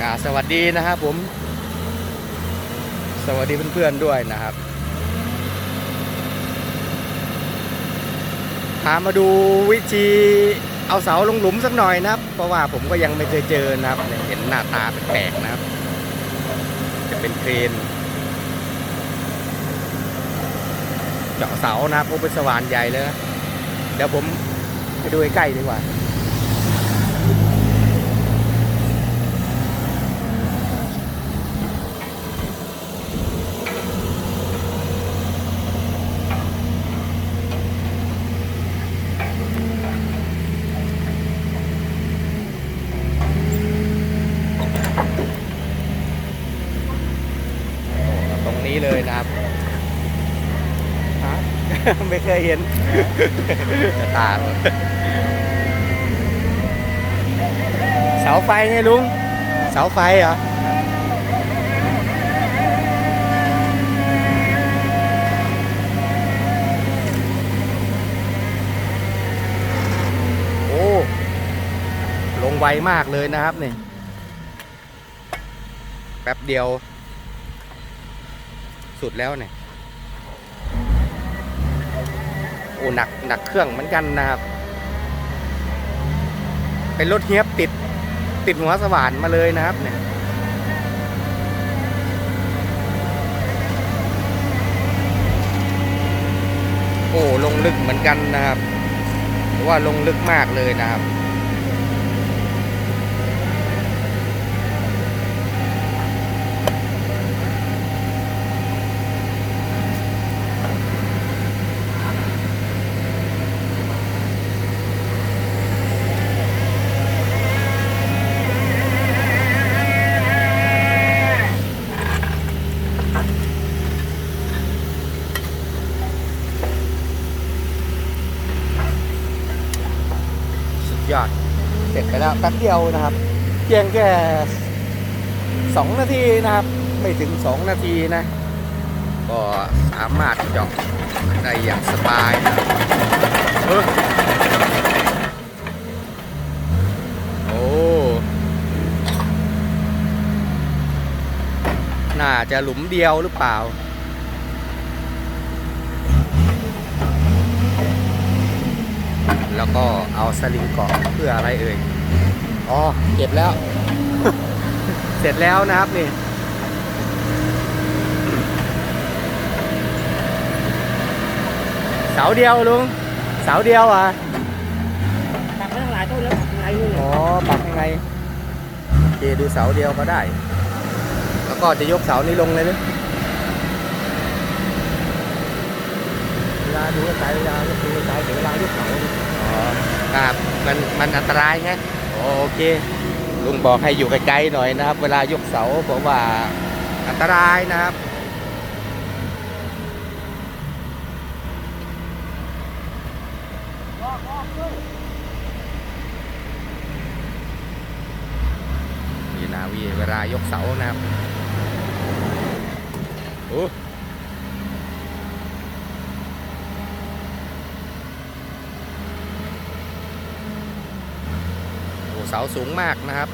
กาสวัสดีนะครับผม สวัสดีเพื่อนๆด้วยนะครับ พามาดูวิธีเอาเสาลงหลุมสักหน่อยนะครับ เพราะว่าผมก็ยังไม่เคยเจอนะครับ เห็นหน้าตาแปลกๆนะครับ จะเป็นเครนเจาะเสานะครับโอ้เป็นสว่านใหญ่เลยนะเดี๋ยวผมไปดูใกล้ดีกว่า นี้เลยนะครับฮะไม่เคยเห็นจะตาเลยเสาไฟไงลุง เสาไฟเหรอโอ้ลงไวมากเลยนะครับนี่แป๊บเดียว สุดแล้วเนี่ยโอ้หนักหนักเครื่องเหมือนกันนะครับ เป็นรถเฮียบติดติดหัวสว่านมาเลยนะครับเนี่ยโอ้ลงลึกเหมือนกันนะครับเพราะว่าลงลึกมากเลยนะครับ สุดยอด เสร็จไป แล้วแป๊บเดียวนะครับเพียงแค่สองนาทีนะครับ ไม่ถึงสองนาทีนะ ก็สามารถจาะได้อย่างสบายนะโอ้น่าจะหลุมเดียวหรือเปล่าแล้วก็เอาสลิงเกาะเพื่ออะไรเอ่ย อ๋อ เก็บแล้ว เสร็จแล้วนะครับนี่ เสาเดียวลุง เสาเดียวอะตักตั้งหลายต้นแล้วตักไหนนู่นอ๋อ ปักยังไงโอเคดูเสาเดียวก็ได้ แล้วก็จะยกเสานี้ลงเลยนะเวลาดูไกลเวลายกดูไกลเดี๋ยวเวลายกเสาอ๋อครับมันมันอันตรายไง โอเค ลุงบอกให้อยู่ไกลๆหน่อยนะครับ เวลายกเสาบอกว่าอันตรายนะครับนี่นาวีเวลายกเสานะครับโอ้ เสาสูงมากนะครับ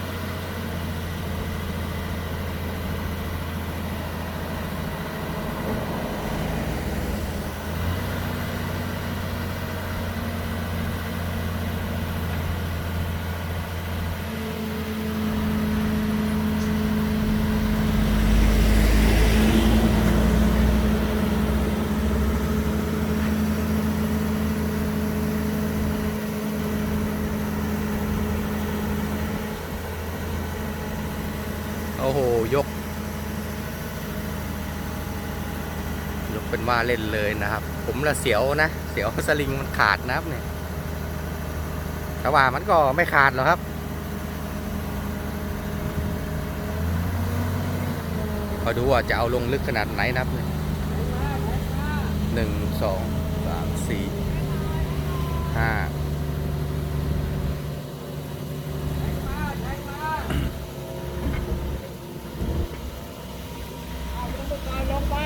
โอ้โห ยก ยกเป็นว่าเล่นเลยนะครับ ผมละเสียวนะ เสียวสลิงมันขาดนะครับเนี่ยแต่ว่ามันก็ไม่ขาดหรอกครับมาดูว่าจะเอาลงลึกขนาดไหนนะครับหนึ่งสองสามสี่ห้า ลงไป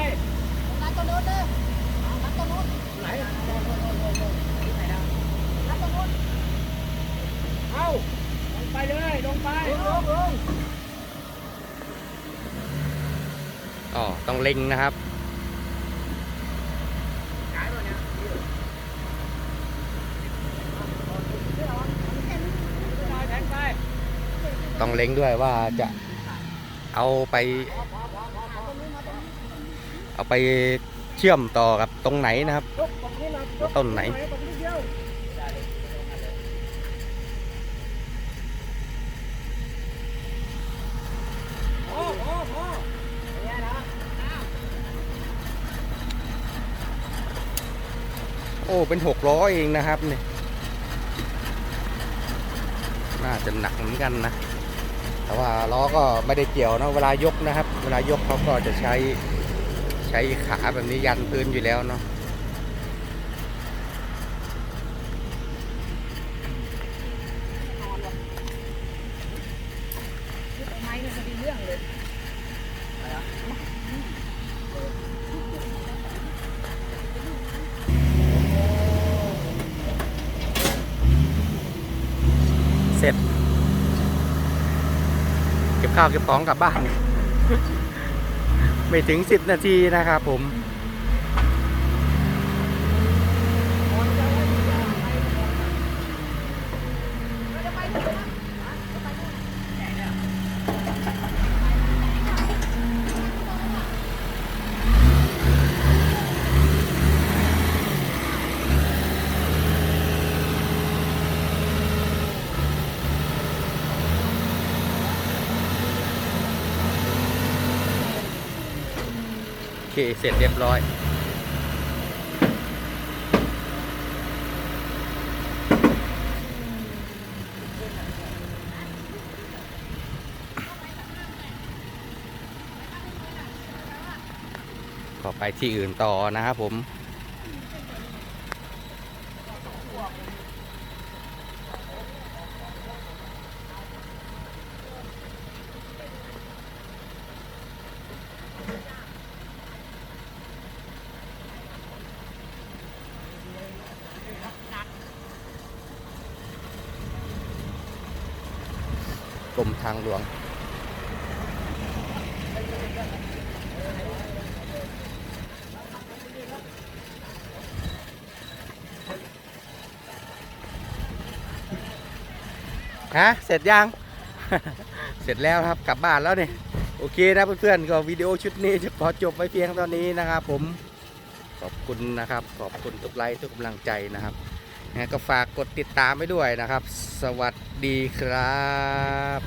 ร้านตัวนู้นเด้อร้านตัวนู้น ไหน ร้านตัวนู้น เอ้าลงไปเลยลงไปลงลง ก็ต้องเล็งนะครับต้องเล็งด้วยว่าจะเอาไป เอาไปเชื่อมต่อกับตรงไหนนะครับ ต้นไหน โอ้เป็นหกล้อเองนะครับเนี่ยน่าจะหนักเหมือนกันนะ แต่ว่าล้อก็ไม่ได้เกี่ยวนะเวลายกนะครับ เวลายกเขาก็จะใช้ใช้ขาแบบนี้ยันพื้นอยู่แล้วเนาะ ไม้เนี่ยมันมีเรื่องเลย เสร็จ เก็บ ข้าวเก็บของกลับบ้าน ไม่ถึงสิบนาทีนะครับผม เคเสร็จเรียบร้อย ก็ไปที่อื่นต่อนะครับผม กรมทางหลวง ฮะ เสร็จยัง เสร็จแล้วครับกลับบ้านแล้วเนี่ยโอเคนะเพื่อนๆก็วิดีโอชุดนี้จะขอจบไว้เพียงเท่านี้นะครับผมขอบคุณนะครับ ขอบคุณทุกไลค์ทุกกำลังใจนะครับ ก็ฝากกดติดตามไปด้วยนะครับ สวัสดีครับ